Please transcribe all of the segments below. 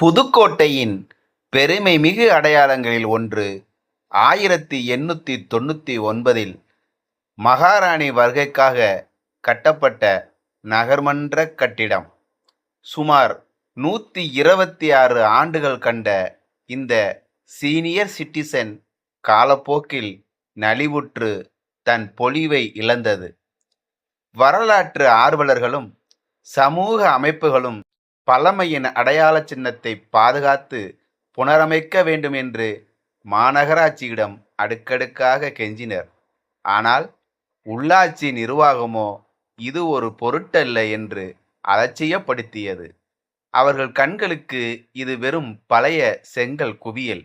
புதுக்கோட்டையின் பெருமை மிகு அடையாளங்களில் ஒன்று ஆயிரத்தி எண்ணூற்றி தொண்ணூற்றி ஒன்பதில் மகாராணி வருகைக்காக கட்டப்பட்ட நகர்மன்ற கட்டிடம். சுமார் நூற்றி இருபத்தி ஆறு ஆண்டுகள் கண்ட இந்த சீனியர் சிட்டிசன் காலப்போக்கில் நலிவுற்று தன் பொலிவை இழந்தது. வரலாற்று ஆர்வலர்களும் சமூக அமைப்புகளும் பழமையின் அடையாள சின்னத்தை பாதுகாத்து புனரமைக்க வேண்டும் என்று மாநகராட்சியிடம் அடுக்கடுக்காக கெஞ்சினர். ஆனால் உள்ளாட்சி நிர்வாகமோ இது ஒரு பொருட்டல்ல என்று அலட்சியப்படுத்தியது. அவர்கள் கண்களுக்கு இது வெறும் பழைய செங்கல் குவியல்.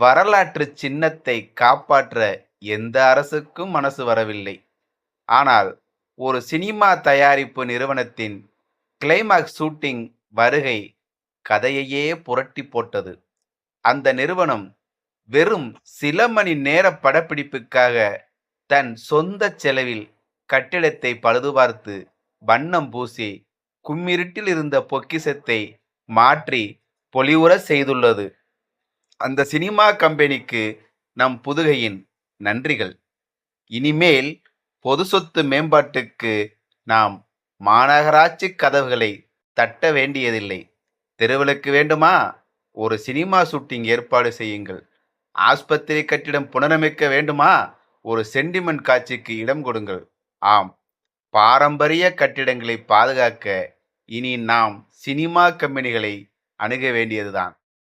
வரலாற்று சின்னத்தை காப்பாற்ற எந்த அரசுக்கும் மனசு வரவில்லை. ஆனால் ஒரு சினிமா தயாரிப்பு நிறுவனத்தின் கிளைமாக்ஸ் ஷூட்டிங் வருகை கதையையே புரட்டி போட்டது. அந்த நிறுவனம் வெறும் சில மணி நேர படப்பிடிப்புக்காக தன் சொந்த செலவில் கட்டிடத்தை பழுதுபார்த்து வண்ணம் பூசி கும்மிருட்டில் இருந்த பொக்கிசத்தை மாற்றி பொலிவுற செய்துள்ளது. அந்த சினிமா கம்பெனிக்கு நம் புதுகையின் நன்றிகள். இனிமேல் பொது சொத்து மேம்பாட்டுக்கு நாம் மாநகராட்சி கதவுகளை தட்ட வேண்டியதில்லை. தெருவிளக்கு வேண்டுமா? ஒரு சினிமா ஷூட்டிங் ஏற்பாடு செய்யுங்கள். ஆஸ்பத்திரி கட்டிடம் புனரமைக்க வேண்டுமா? ஒரு சென்டிமெண்ட் காட்சிக்கு இடம் கொடுங்கள். ஆம். பாரம்பரிய கட்டிடங்களை பாதுகாக்க இனி நாம் சினிமா கம்பெனிகளை அணுக வேண்டியதுதான்.